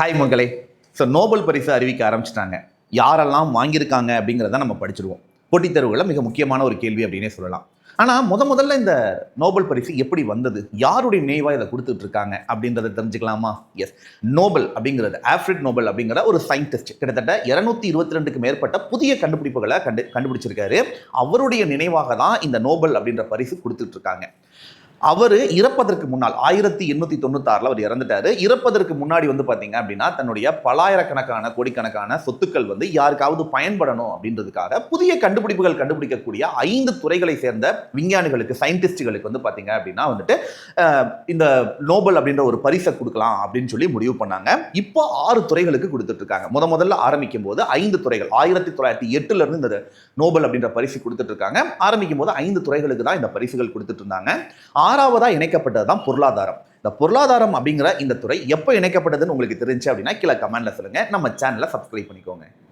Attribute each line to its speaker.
Speaker 1: Hi மக்களே so Nobel பரிசு அறிவிக்க ஆரம்பிச்சிட்டாங்க. யாரெல்லாம் வாங்கியிருக்காங்க அப்படிங்கிறத நம்ம படிச்சிருவோம். போட்டித் தேர்வுகளில் மிக முக்கியமான ஒரு கேள்வி அப்படின்னே சொல்லலாம். ஆனால் முத முதல்ல இந்த நோபல் பரிசு எப்படி வந்தது? யாருடைய நினைவாக இதை கொடுத்துட்டு இருக்காங்க அப்படின்றத தெரிஞ்சுக்கலாமா? எஸ் நோபல் அப்படிங்கிறது ஆஃப்ரிட் நோபல் அப்படிங்கிற ஒரு சயின்டிஸ்ட் கிட்டத்தட்ட இருநூத்தி இருபத்தி ரெண்டுக்கு மேற்பட்ட புதிய கண்டுபிடிப்புகளை கண்டு கண்டுபிடிச்சிருக்காரு. அவருடைய நினைவாக தான் இந்த நோபல் அப்படின்ற பரிசு கொடுத்துட்டு இருக்காங்க. அவர் இறப்பதற்கு முன்னால் ஆயிரத்தி எண்ணூற்றி தொண்ணூத்தாறில் அவர் இறந்துட்டாரு. இறப்பதற்கு முன்னாடி வந்து பார்த்தீங்க அப்படின்னா தன்னுடைய பலாயிரக்கணக்கான கோடிக்கணக்கான சொத்துக்கள் வந்து யாருக்காவது பயன்படணும் அப்படின்றதுக்காக புதிய கண்டுபிடிப்புகள் கண்டுபிடிக்கக்கூடிய ஐந்து துறைகளை சேர்ந்த விஞ்ஞானிகளுக்கு சயின்டிஸ்டுகளுக்கு வந்து பார்த்தீங்க அப்படின்னா வந்துட்டு இந்த நோபல் அப்படின்ற ஒரு பரிசை கொடுக்கலாம் அப்படின்னு சொல்லி முடிவு பண்ணாங்க. இப்போ ஆறு துறைகளுக்கு கொடுத்துட்டு இருக்காங்க. முத முதல்ல ஆரம்பிக்கும் போது ஐந்து துறைகள் ஆயிரத்தி தொள்ளாயிரத்தி எட்டுல இருந்து இந்த நோபல் அப்படின்ற பரிசு கொடுத்துட்டு இருக்காங்க. ஆரம்பிக்கும் போது ஐந்து துறைகளுக்கு தான் இந்த பரிசுகள் கொடுத்துட்டு இருந்தாங்க. ஆறாவதாக இணைக்கப்பட்டது தான் பொருளாதாரம். இந்த பொருளாதாரம் அப்படிங்கிற இந்த துறை எப்போ இணைக்கப்பட்டதுன்னு உங்களுக்கு தெரிஞ்சு அப்படின்னா கீழே கமெண்ட்ல சொல்லுங்க. நம்ம சேனலை சப்ஸ்கிரைப் பண்ணிக்கோங்க.